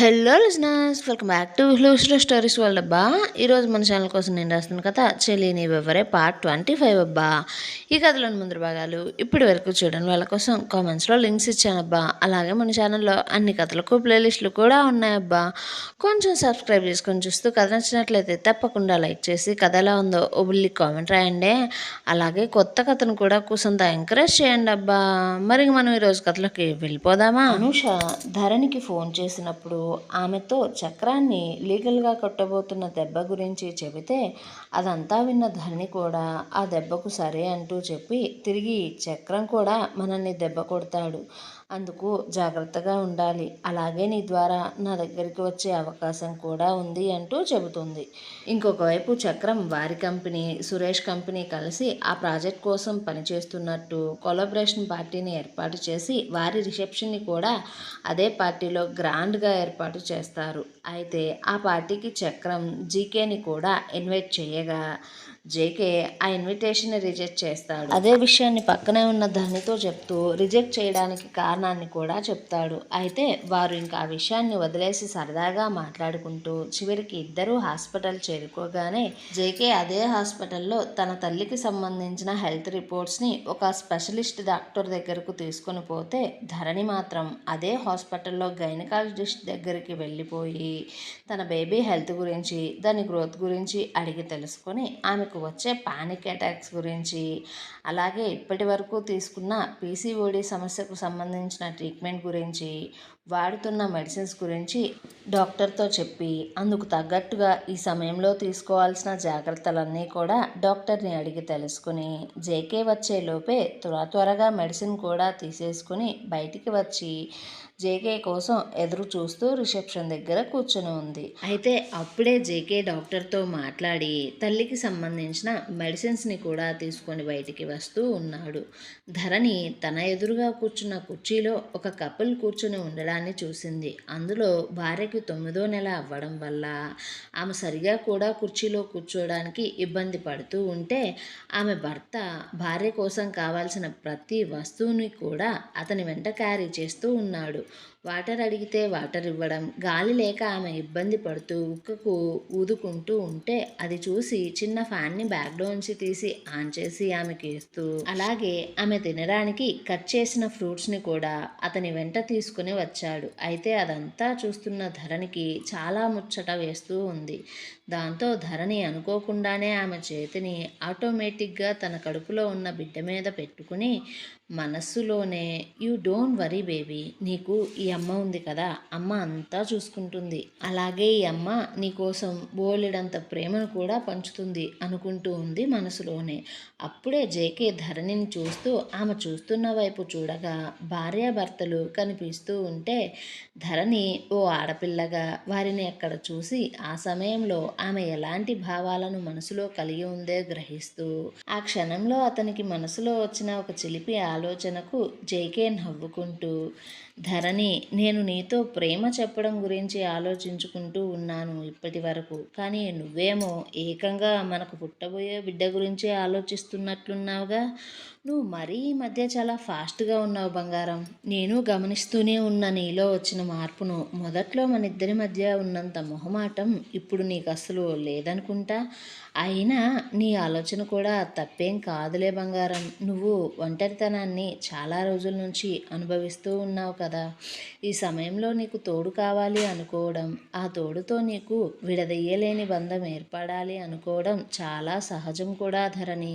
Hello listeners welcome back to హ్లూస్లో stories world అబ్బా. ఈరోజు మన ఛానల్ కోసం నేను రాస్తున్న కథ చెల్లిని వివరే పార్ట్ ట్వంటీ ఫైవ్ అబ్బా. ఈ కథలోని ముందు భాగాలు ఇప్పటి వరకు చూడని వాళ్ళ కోసం కామెంట్స్లో లింక్స్ ఇచ్చానబ్బా అలాగే మన ఛానల్లో అన్ని కథలకు ప్లేలిస్టులు కూడా ఉన్నాయబ్బా కొంచెం సబ్స్క్రైబ్ చేసుకొని చూస్తూ కథ నచ్చినట్లయితే తప్పకుండా లైక్ చేసి కథ ఎలా ఉందో ఒబుల్లి కామెంట్ రాయండి. అలాగే కొత్త కథను కూడా కూసంత ఎంకరేజ్ చేయండి అబ్బా. మరి మనం ఈరోజు కథలోకి వెళ్ళిపోదామా? అనుష ధరణికి ఫోన్ చేసినప్పుడు ఆమెతో చక్రాన్ని లీగల్గా కొట్టబోతున్న దెబ్బ గురించి చెబితే అదంతా విన్న ధరణి కూడా ఆ దెబ్బకు సరే అంటూ చెప్పి తిరిగి చక్రం కూడా మనల్ని దెబ్బ కొడతాడు. అందుకు జాగ్రత్తగా ఉండాలి. అలాగే నీ ద్వారా నా దగ్గరికి వచ్చే అవకాశం కూడా ఉంది అంటూ చెబుతుంది. ఇంకొక వైపు చక్రం వారి కంపెనీ సురేష్ కంపెనీ కలిసి ఆ ప్రాజెక్ట్ కోసం పనిచేస్తున్నట్టు కొలాబరేషన్ పార్టీని ఏర్పాటు చేసి వారి రిసెప్షన్ని కూడా అదే పార్టీలో గ్రాండ్గా ఏర్పాటు చేస్తారు. అయితే ఆ పార్టీకి చక్రం జీకేని కూడా ఇన్వైట్ చేయగా జేకే ఆ ఇన్విటేషన్ రిజెక్ట్ చేస్తాడు. అదే విషయాన్ని పక్కనే ఉన్న ధనితో చెప్తూ రిజెక్ట్ చేయడానికి కారణాన్ని కూడా చెప్తాడు. అయితే వారు ఇంకా ఆ విషయాన్ని వదిలేసి సరదాగా మాట్లాడుకుంటూ చివరికి ఇద్దరూ హాస్పిటల్ చేరుకోగానే జేకే అదే హాస్పిటల్లో తన తల్లికి సంబంధించిన హెల్త్ రిపోర్ట్స్ని ఒక స్పెషలిస్ట్ డాక్టర్ దగ్గరకు తీసుకుని పోతే ధరణి మాత్రం అదే హాస్పిటల్లో గైనకాలజిస్ట్ దగ్గరికి వెళ్ళిపోయి తన బేబీ హెల్త్ గురించి దాని గ్రోత్ గురించి అడిగి తెలుసుకొని ఆమె ఆమెకు వచ్చే పానిక్ అటాక్స్ గురించి అలాగే ఇప్పటి వరకు తీసుకున్న పీసీఓడి సమస్యకు సంబంధించిన ట్రీట్మెంట్ గురించి వాడుతున్న మెడిసిన్స్ గురించి డాక్టర్తో చెప్పి అందుకు తగ్గట్టుగా ఈ సమయంలో తీసుకోవాల్సిన జాగ్రత్తలన్నీ కూడా డాక్టర్ని అడిగి తెలుసుకుని జేకే వచ్చే లోపే త్వర త్వరగా మెడిసిన్ కూడా తీసేసుకుని బయటికి వచ్చి జేకే కోసం ఎదురు చూస్తూ రిసెప్షన్ దగ్గర కూర్చొని ఉంది. అయితే అప్పుడే జేకే డాక్టర్తో మాట్లాడి తల్లికి సంబంధించిన మెడిసిన్స్ని కూడా తీసుకొని బయటికి వస్తూ ఉన్నాడు. ధరణి తన ఎదురుగా కూర్చున్న కుర్చీలో ఒక కపుల్ కూర్చుని ఉండడాన్ని చూసింది. అందులో భార్యకి తొమ్మిదో నెల అవ్వడం వల్ల ఆమె సరిగా కూడా కుర్చీలో కూర్చోవడానికి ఇబ్బంది పడుతూ ఉంటే ఆమె భర్త భార్య కోసం కావాల్సిన ప్రతి వస్తువుని కూడా అతని వెంట క్యారీ చేస్తూ ఉన్నాడు. వాటర్ అడిగితే వాటర్ ఇవ్వడం గాలి లేక ఆమె ఇబ్బంది పడుతూ ఉక్కకు ఊదుకుంటూ ఉంటే అది చూసి చిన్న ఫ్యాన్ని బ్యాగ్లోంచి తీసి ఆన్ చేసి ఆమెకి ఇస్తూ అలాగే ఆమె తినడానికి కట్ చేసిన ఫ్రూట్స్ని కూడా అతని వెంట తీసుకుని వచ్చాడు. అయితే అదంతా చూస్తున్న ధరణికి చాలా ముచ్చట వేస్తూ ఉంది. దాంతో ధరణి అనుకోకుండానే ఆమె చేతిని ఆటోమేటిక్గా తన కడుపులో ఉన్న బిడ్డ మీద పెట్టుకుని మనస్సులోనే యూ డోంట్ వరీ బేబీ నీకు ఈ అమ్మ ఉంది కదా అమ్మ అంతా చూసుకుంటుంది. అలాగే ఈ అమ్మ నీకోసం బోలెడంత ప్రేమను కూడా పంచుతుంది అనుకుంటూ ఉంది మనసులోనే. అప్పుడే జేకే ధరణిని చూస్తూ ఆమె చూస్తున్న వైపు చూడగా భార్యాభర్తలు కనిపిస్తూ ఉంటే ధరణి ఓ ఆడపిల్లగా వారిని అక్కడ చూసి ఆ సమయంలో ఆమె ఎలాంటి భావాలను మనసులో కలిగి ఉందే గ్రహిస్తూ ఆ క్షణంలో అతనికి మనసులో వచ్చిన ఒక చిలిపి ఆలోచనకు జేకే నవ్వుకుంటూ ధరణి నేను నీతో ప్రేమ చెప్పడం గురించి ఆలోచించుకుంటూ ఉన్నాను ఇప్పటి వరకు కానీ నువ్వేమో ఏకంగా మనకు పుట్టబోయే బిడ్డ గురించి ఆలోచిస్తున్నట్లున్నావుగా. నువ్వు మరీ ఈ మధ్య చాలా ఫాస్ట్గా ఉన్నావు బంగారం. నేను గమనిస్తూనే ఉన్న నీలో వచ్చిన మార్పును. మొదట్లో మన ఇద్దరి మధ్య ఉన్నంత మొహమాటం ఇప్పుడు నీకు అసలు లేదనుకుంటా? అయినా నీ ఆలోచన కూడా తప్పేం కాదులే బంగారం. నువ్వు ఒంటరితనాన్ని చాలా రోజుల నుంచి అనుభవిస్తూ ఉన్నావు కదా. ఈ సమయంలో నీకు తోడు కావాలి అనుకోవడం ఆ తోడుతో నీకు విడదయ్యలేని బంధం ఏర్పడాలి అనుకోవడం చాలా సహజం కూడా ధరణి.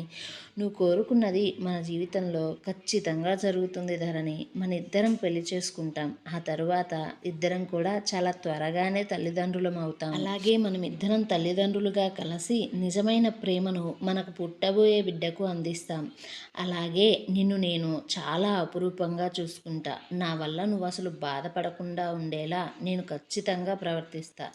నువ్వు కోరుకున్నది మన జీవితంలో ఖచ్చితంగా జరుగుతుంది ధరణి. మన ఇద్దరం పెళ్ళి చేసుకుంటాం. ఆ తరువాత ఇద్దరం కూడా చాలా త్వరగానే తల్లిదండ్రులం అవుతాం. అలాగే మనం ఇద్దరం తల్లిదండ్రులుగా కలిసి నిజమైన ప్రేమను మనకు పుట్టబోయే బిడ్డకు అందిస్తాం. అలాగే నిన్ను నేను చాలా అపురూపంగా చూసుకుంటా. నా వల్ల నువ్వు అసలు బాధపడకుండా ఉండేలా నేను ఖచ్చితంగా ప్రవర్తిస్తా.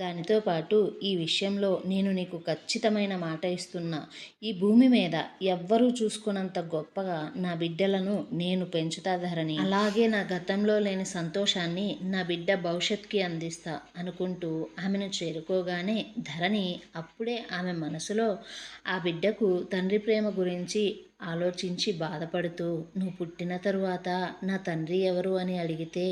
దానితో పాటు ఈ విషయంలో నేను నీకు ఖచ్చితమైన మాట ఇస్తున్నా. ఈ భూమి మీద ఎవ్వరూ చూసుకున్నంత గొప్పగా నా బిడ్డలను నేను పెంచుతా ధరణి. అలాగే నా గతంలో లేని సంతోషాన్ని నా బిడ్డ భవిష్యత్కి అందిస్తా అనుకుంటూ ఆమెను చేరుకోగానే ధరణి అప్పుడే ఆమె మనసులో ఆ బిడ్డకు తండ్రి ప్రేమ గురించి ఆలోచించి బాధపడుతూ నువ్వు పుట్టిన తరువాత నా తండ్రి ఎవరు అని అడిగితే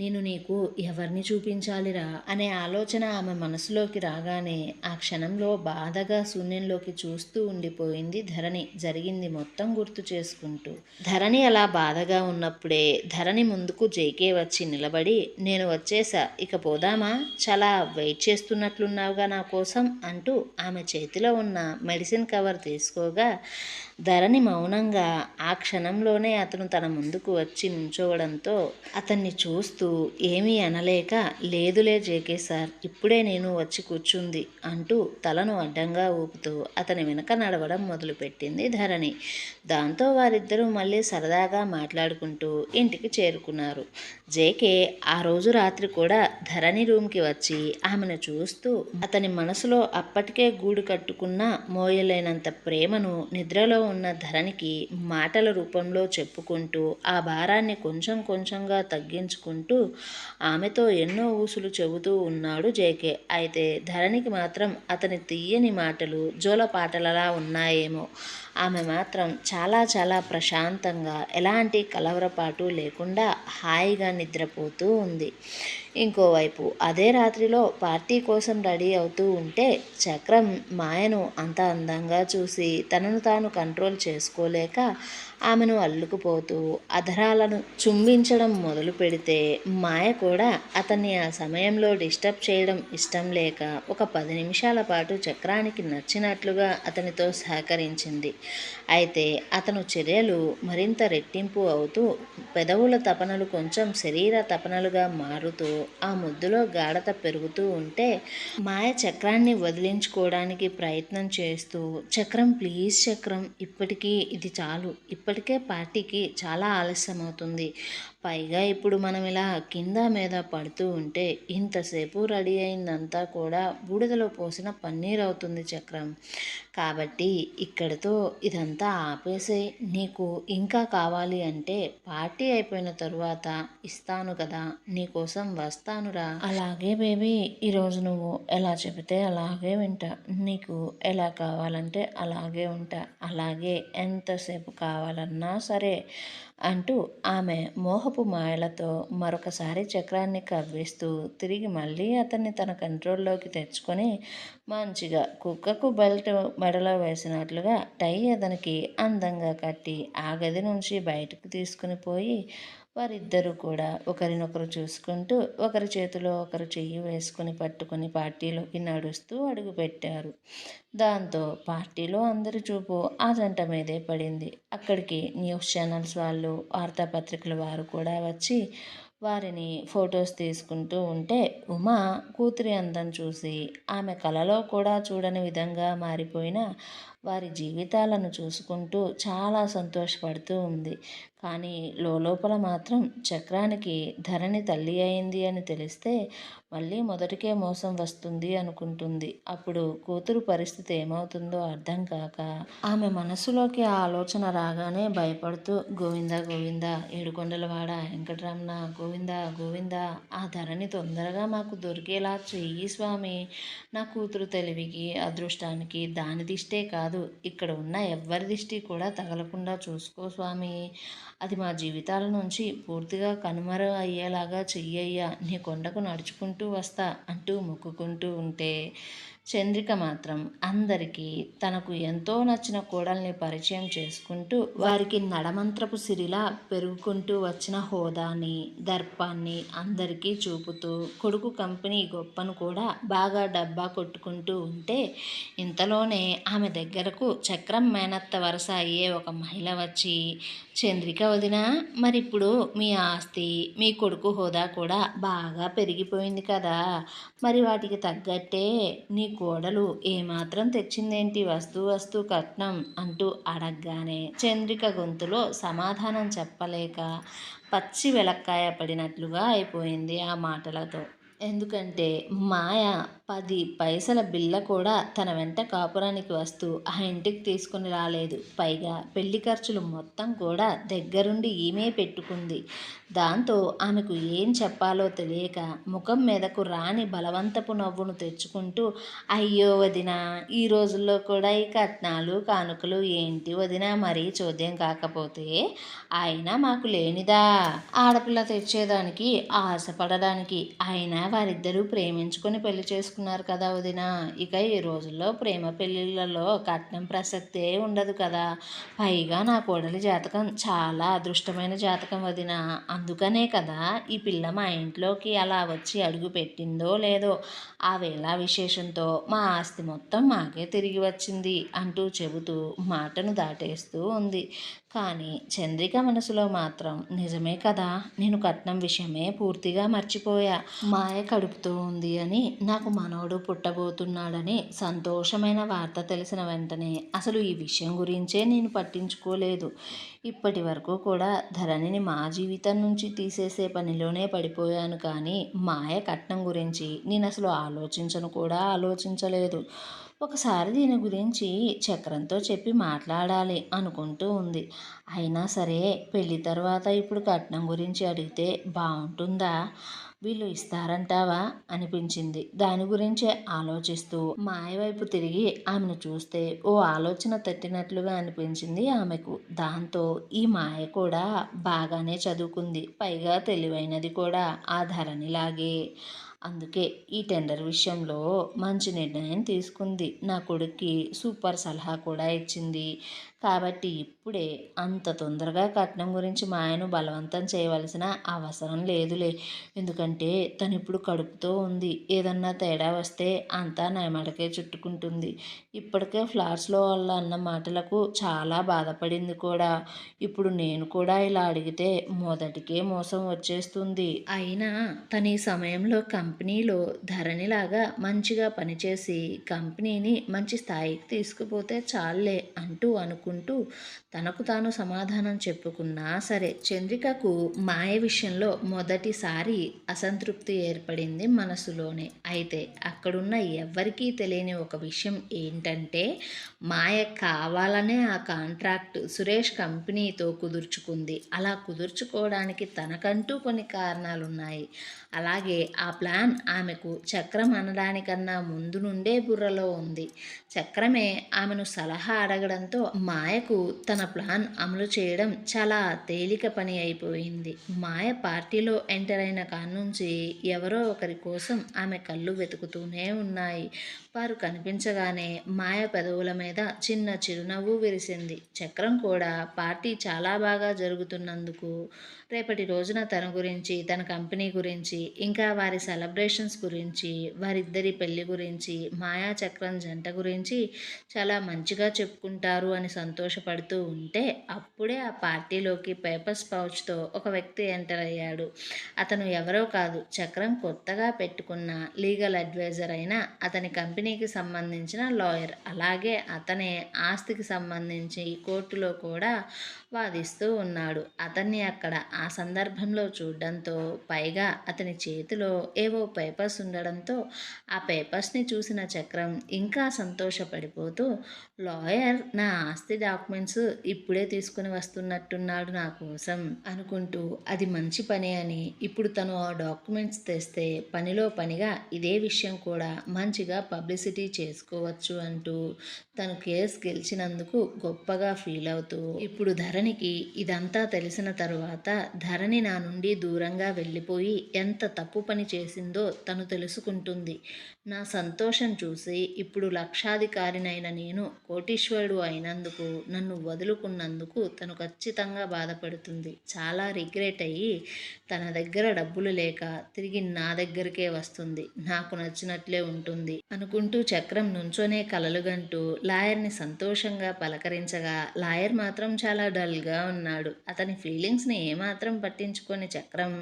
నేను నీకు ఎవరిని చూపించాలిరా? అనే ఆలోచన ఆమె మనసులోకి రాగానే ఆ క్షణంలో బాధగా శూన్యంలోకి చూస్తూ ఉండిపోయింది ధరణి. జరిగింది మొత్తం గుర్తు చేసుకుంటూ. ధరణి అలా బాధగా ఉన్నప్పుడే ధరణి ముందుకు జైకే వచ్చి నిలబడి నేను వచ్చేసా. ఇక పోదామా? చాలా వెయిట్ చేస్తున్నట్లున్నావుగా నా కోసం అంటూ ఆమె చేతిలో ఉన్న మెడిసిన్ కవర్ తీసుకోగా ధరణి మౌనంగా ఆ క్షణంలోనే అతను తన ముందుకు వచ్చి నుంచోవడంతో అతన్ని చూస్తూ ఏమీ అనలేక లేదులే జేకే సార్ ఇప్పుడే నేను వచ్చి కూర్చుంది అంటూ తలను అడ్డంగా ఊపుతూ అతని వెనక నడవడం మొదలుపెట్టింది ధరణి. దాంతో వారిద్దరూ మళ్ళీ సరదాగా మాట్లాడుకుంటూ ఇంటికి చేరుకున్నారు. జేకే ఆ రోజు రాత్రి కూడా ధరణి రూమ్కి వచ్చి ఆమెను చూస్తూ అతని మనసులో అప్పటికే గూడు కట్టుకున్న మోయలేనంత ప్రేమను నిద్రలో ఉన్న ధరణికి మాటల రూపంలో చెప్పుకుంటూ ఆ భారాన్ని కొంచెం కొంచెంగా తగ్గించుకుంటూ ఆమెతో ఎన్నో ఊసులు చెబుతూ ఉన్నాడు జేకే. అయితే ధరణికి మాత్రం అతని తీయని మాటలు జోలపాటలలా ఉన్నాయేమో. ఆమె మాత్రం చాలా చాలా ప్రశాంతంగా ఎలాంటి కలవరపాటు లేకుండా హాయిగా నిద్రపోతూ ఉంది. ఇంకోవైపు అదే రాత్రిలో పార్టీ కోసం రెడీ అవుతూ ఉంటే చక్రం మాయను అంత అందంగా చూసి తనను తాను కంట్రోల్ చేసుకోలేక ఆమెను అల్లుకుపోతూ అధరాలను చుంబించడం మొదలు పెడితే మాయ కూడా అతన్ని ఆ సమయంలో డిస్టర్బ్ చేయడం ఇష్టం లేక ఒక పది నిమిషాల పాటు చక్రానికి నచ్చినట్లుగా అతనితో సహకరించింది. అయితే అతను చర్యలు మరింత రెట్టింపు అవుతూ పెదవుల తపనలు కొంచెం శరీర తపనలుగా మారుతూ ఆ ముద్దులో గాఢత పెరుగుతూ ఉంటే మాయ చక్రాన్ని వదిలించుకోవడానికి ప్రయత్నం చేస్తూ చక్రం ప్లీజ్ చక్రం ఇప్పటికీ ఇది చాలు ఇప్పటి ఇప్పటికే పార్టీకి చాలా ఆలస్యం అవుతుంది పైగా ఇప్పుడు మనం ఇలా కింద మీద పడుతూ ఉంటే ఇంతసేపు రెడీ అయిందంతా కూడా బూడిదలో పోసిన పన్నీర్ అవుతుంది చక్రం. కాబట్టి ఇక్కడితో ఇదంతా ఆపేసే నీకు ఇంకా కావాలి అంటే పార్టీ అయిపోయిన తరువాత ఇస్తాను కదా నీకోసం వస్తానురా అలాగే బేబీ ఈరోజు నువ్వు ఎలా చెబితే అలాగే వింటా. నీకు ఎలా కావాలంటే అలాగే ఉంటా. అలాగే ఎంతసేపు కావాలన్నా సరే అంటూ ఆమె మోహపు మాయలతో మరొకసారి చక్రాన్ని కవ్విస్తూ తిరిగి మళ్ళీ అతన్ని తన కంట్రోల్లోకి తెచ్చుకొని మంచిగా కుక్కకు బెల్ట్ మెడలో వేసినట్లుగా టై అతనికి అందంగా కట్టి ఆ గది నుంచి బయటకు తీసుకుని పోయి వారిద్దరూ కూడా ఒకరినొకరు చూసుకుంటూ ఒకరి చేతిలో ఒకరు చెయ్యి వేసుకుని పట్టుకుని పార్టీలోకి నడుస్తూ అడుగుపెట్టారు దాంతో పార్టీలో అందరి చూపు ఆ జంట మీదే పడింది. అక్కడికి న్యూస్ ఛానల్స్ వాళ్ళు వార్తాపత్రికల వారు కూడా వచ్చి వారిని ఫొటోస్ తీసుకుంటూ ఉంటే ఉమా కూతురి అందం చూసి ఆమె కలలో కూడా చూడని విధంగా మారిపోయిన వారి జీవితాలను చూసుకుంటూ చాలా సంతోషపడుతూ ఉంది. కానీ లోపల మాత్రం చక్రానికి ధరణి తల్లి అయింది అని తెలిస్తే మళ్ళీ మొదటికే మోసం వస్తుంది అనుకుంటుంది. అప్పుడు కూతురు పరిస్థితి ఏమవుతుందో అర్థం కాక ఆమె మనసులోకి ఆ ఆలోచన రాగానే భయపడుతూ గోవింద గోవింద ఏడుకొండలవాడ వెంకటరమణ గోవింద గోవింద ఆ ధరణి తొందరగా మాకు దొరికేలా చెయ్యి స్వామి. నా కూతురు తెలివికి అదృష్టానికి దాని దిష్టే కాదు. ఇక్కడ ఉన్న ఎవ్వరి దిష్టి కూడా తగలకుండా చూసుకో స్వామి. అది మా జీవితాల నుంచి పూర్తిగా కనుమరు అయ్యేలాగా చెయ్యయ్యా నీ కొండకు నడుచుకుంటూ వస్తా అంటూ మొక్కుకుంటూ ఉంటే చంద్రిక మాత్రం అందరికీ తనకు ఎంతో నచ్చిన కోడల్ని పరిచయం చేసుకుంటూ వారికి నడమంత్రపు సిరిలా పెరుగుకుంటూ వచ్చిన హోదాని దర్పాన్ని అందరికీ చూపుతూ కొడుకు కంపెనీ గొప్పను కూడా బాగా డబ్బా కొట్టుకుంటూ ఉంటే ఇంతలోనే ఆమె దగ్గరకు చక్రం మేనత్త వరుస అయ్యే ఒక మహిళ వచ్చి చంద్రిక వదిన మరిప్పుడు మీ ఆస్తి మీ కొడుకు హోదా కూడా బాగా పెరిగిపోయింది కదా. మరి వాటికి తగ్గట్టే నీ కోడలు ఏమాత్రం తెచ్చిందేంటి? వస్తు వస్తు కట్నం అంటూ అడగగానే చంద్రిక గొంతులో సమాధానం చెప్పలేక పచ్చి వెలక్కాయ పడినట్లుగా అయిపోయింది ఆ మాటలతో. ఎందుకంటే మాయ పది పైసల బిళ్ళ కూడా తన వెంట కాపురానికి వస్తూ ఆ ఇంటికి తీసుకుని రాలేదు. పైగా పెళ్ళి ఖర్చులు మొత్తం కూడా దగ్గరుండి ఈమె పెట్టుకుంది. దాంతో ఆమెకు ఏం చెప్పాలో తెలియక ముఖం మీదకు రాని బలవంతపు నవ్వును తెచ్చుకుంటూ అయ్యో వదిన ఈ రోజుల్లో కూడా ఈ కట్నాలు కానుకలు ఏంటి వదిన? మరీ చోద్యం కాకపోతే అయినా మాకు లేనిదా? ఆడపిల్ల తెచ్చేదానికి ఆశపడడానికి అయినా వారిద్దరూ ప్రేమించుకొని పెళ్ళి చేసుకున్నారు కదా వదిన. ఇక ఈ రోజుల్లో ప్రేమ పెళ్ళిళ్ళలో కట్నం ప్రసక్తే ఉండదు కదా. పైగా నా కోడలి జాతకం చాలా అదృష్టమైన జాతకం వదిన. అందుకనే కదా ఈ పిల్ల మా ఇంట్లోకి అలా వచ్చి అడుగు పెట్టిందో లేదో ఆ వేళ విశేషంతో మా ఆస్తి మొత్తం మాకే తిరిగి వచ్చింది అంటూ చెబుతూ మాటను దాటేస్తూ ఉంది. కానీ చంద్రిక మనసులో మాత్రం నిజమే కదా నేను కట్నం విషయమే పూర్తిగా మర్చిపోయా. మాయ కడుపుతూ ఉంది అని నాకు మనవడు పుట్టబోతున్నాడని సంతోషమైన వార్త తెలిసిన వెంటనే అసలు ఈ విషయం గురించే నేను పట్టించుకోలేదు. ఇప్పటి వరకు కూడా ధరణిని మా జీవితం నుంచి తీసేసే పనిలోనే పడిపోయాను కానీ మాయ కట్నం గురించి నేను అసలు ఆలోచించను కూడా ఆలోచించలేదు. ఒకసారి దీని గురించి చక్రంతో చెప్పి మాట్లాడాలి అనుకుంటూ ఉంది. అయినా సరే పెళ్ళి తర్వాత ఇప్పుడు కట్నం గురించి అడిగితే బాగుంటుందా? వీళ్ళు ఇస్తారంటావా? అనిపించింది. దాని గురించే ఆలోచిస్తూ మాయ వైపు తిరిగి ఆమెను చూస్తే ఓ ఆలోచన తట్టినట్లుగా అనిపించింది ఆమెకు. దాంతో ఈ మాయ కూడా బాగానే చదువుకుంది. పైగా తెలివైనది కూడా ఆ ధరణిలాగే. అందుకే ఈ టెండర్ విషయంలో మంచి నిర్ణయం తీసుకుంది. నా కొడుక్కి సూపర్ సలహా కూడా ఇచ్చింది. కాబట్టి ఇప్పుడే అంత తొందరగా కట్నం గురించి మా ఆయన బలవంతం చేయవలసిన అవసరం లేదులే. ఎందుకంటే తను ఇప్పుడు కడుపుతో ఉంది. ఏదన్నా తేడా వస్తే అంతా నయమడకే చుట్టుకుంటుంది. ఇప్పటికే ఫ్లాట్స్లో వాళ్ళ అన్న మాటలకు చాలా బాధపడింది కూడా. ఇప్పుడు నేను కూడా ఇలా అడిగితే మొదటికే మోసం వచ్చేస్తుంది. అయినా తన ఈ సమయంలో కంపెనీలో ధరణిలాగా మంచిగా పనిచేసి కంపెనీని మంచి స్థాయికి తీసుకుపోతే చాలే అంటూ అనుకుంటూ తనకు తాను సమాధానం చెప్పుకున్నా సరే చంద్రికకు మాయ విషయంలో మొదటిసారి అసంతృప్తి ఏర్పడింది మనసులోనే. అయితే అక్కడున్న ఎవ్వరికీ తెలియని ఒక విషయం ఏంటంటే మాయ కావాలనే ఆ కాంట్రాక్ట్ సురేష్ కంపెనీతో కుదుర్చుకుంది. అలా కుదుర్చుకోవడానికి తనకంటూ కొన్ని కారణాలు ఉన్నాయి అలాగే ఆ ప్లాన్ ఆమెకు చక్రం అనడానికన్నా ముందు నుండే బుర్రలో ఉంది. చక్రమే ఆమెను సలహా అడగడంతో మాయకు తన ప్లాన్ అమలు చేయడం చాలా తేలిక పని అయిపోయింది. మాయ పార్టీలో ఎంటర్ అయిన కానుంచి ఎవరో ఒకరి కోసం ఆమె కళ్ళు వెతుకుతూనే ఉన్నాయి. వారు కనిపించగానే మాయ పెదవుల మీద చిన్న చిరునవ్వు విరిసింది. చక్రం కూడా పార్టీ చాలా బాగా జరుగుతున్నందుకు రేపటి రోజున తన గురించి తన కంపెనీ గురించి ఇంకా వారి సెలబ్రేషన్స్ గురించి వారిద్దరి పెళ్ళి గురించి మాయా చక్రం జంట గురించి చాలా మంచిగా చెప్పుకుంటారు అని సంతోషపడుతూ ఉంటే అప్పుడే ఆ పార్టీలోకి పేపర్స్ పౌచ్తో ఒక వ్యక్తి ఎంటర్ అయ్యాడు. అతను ఎవరో కాదు చక్రం కొత్తగా పెట్టుకున్న లీగల్ అడ్వైజర్ అయిన అతని కంపెనీకి సంబంధించిన లాయర్. అలాగే అతనే ఆస్తికి సంబంధించి కోర్టులో కూడా వాదిస్తూ ఉన్నాడు. అతన్ని అక్కడ ఆ సందర్భంలో చూడడంతో పైగా అతని చేతిలో ఏవో పేపర్స్ ఉండడంతో ఆ పేపర్స్ని చూసిన చక్రం ఇంకా సంతోషపడిపోతూ లాయర్ నా ఆస్తి డాక్యుమెంట్స్ ఇప్పుడే తీసుకుని వస్తున్నట్టున్నాడు నా కోసం అనుకుంటూ అది మంచి పని అని ఇప్పుడు తను ఆ డాక్యుమెంట్స్ తెస్తే పనిలో పనిగా ఇదే విషయం కూడా మంచిగా పబ్లిసిటీ చేసుకోవచ్చు అంటూ తను కేసు గెలిచినందుకు గొప్పగా ఫీల్ అవుతూ ఇప్పుడు ధరణికి ఇదంతా తెలిసిన తరువాత ధరణి నా నుండి దూరంగా వెళ్ళిపోయి ఎంత తప్పు పని చేసింది తను తెలుసుకుంటుంది. నా సంతోషం చూసి ఇప్పుడు లక్షాధికారినైన నేను కోటీశ్వరుడు అయినందుకు నన్ను వదులుకున్నందుకు తను ఖచ్చితంగా బాధపడుతుంది. చాలా రిగ్రెట్ అయ్యి తన దగ్గర డబ్బులు లేక తిరిగి నా దగ్గరికే వస్తుంది. నాకు నచ్చినట్లే ఉంటుంది అనుకుంటూ చక్రం నుంచోనే కలలుగంటూ లాయర్ని సంతోషంగా పలకరించగా లాయర్ మాత్రం చాలా డల్గా ఉన్నాడు. అతని ఫీలింగ్స్ని ఏమాత్రం పట్టించుకొని చక్రం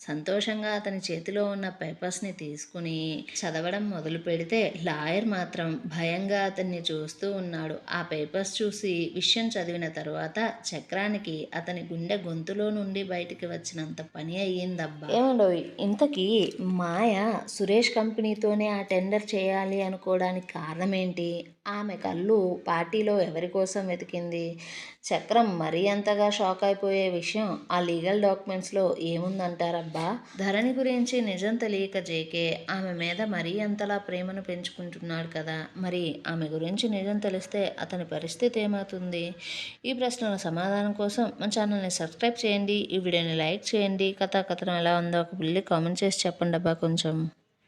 సంతోషంగా అతని చేతిలో ఉన్న పేపర్స్ని తీసుకుని చదవడం మొదలు పెడితే లాయర్ మాత్రం భయంగా అతన్ని చూస్తూ ఉన్నాడు. ఆ పేపర్స్ చూసి విషయం చదివిన తరువాత చక్రానికి అతని గుండె గొంతులో నుండి బయటికి వచ్చినంత పని అయ్యిందబ్బా. ఏమండో ఇంతకీ మాయ సురేష్ కంపెనీతోనే ఆ టెండర్ చేయాలి అనుకోవడానికి కారణం ఏంటి ఆమె కళ్ళు పార్టీలో ఎవరి కోసం వెతికింది? చక్రం మరీ అంతగా షాక్ అయిపోయే విషయం ఆ లీగల్ డాక్యుమెంట్స్లో ఏముందంటారబ్బా? ధరణి గురించి నిజం తెలియక జేకే ఆమె మీద మరీ అంతలా ప్రేమను పెంచుకుంటున్నాడు కదా. మరి ఆమె గురించి నిజం తెలిస్తే అతని పరిస్థితి ఏమవుతుంది? ఈ ప్రశ్నల సమాధానం కోసం మన ఛానల్ని సబ్స్క్రైబ్ చేయండి. ఈ వీడియోని లైక్ చేయండి. కథా కథనం ఎలా ఉందో ఒక బిల్లి కామెంట్ చేసి చెప్పండి అబ్బా కొంచెం.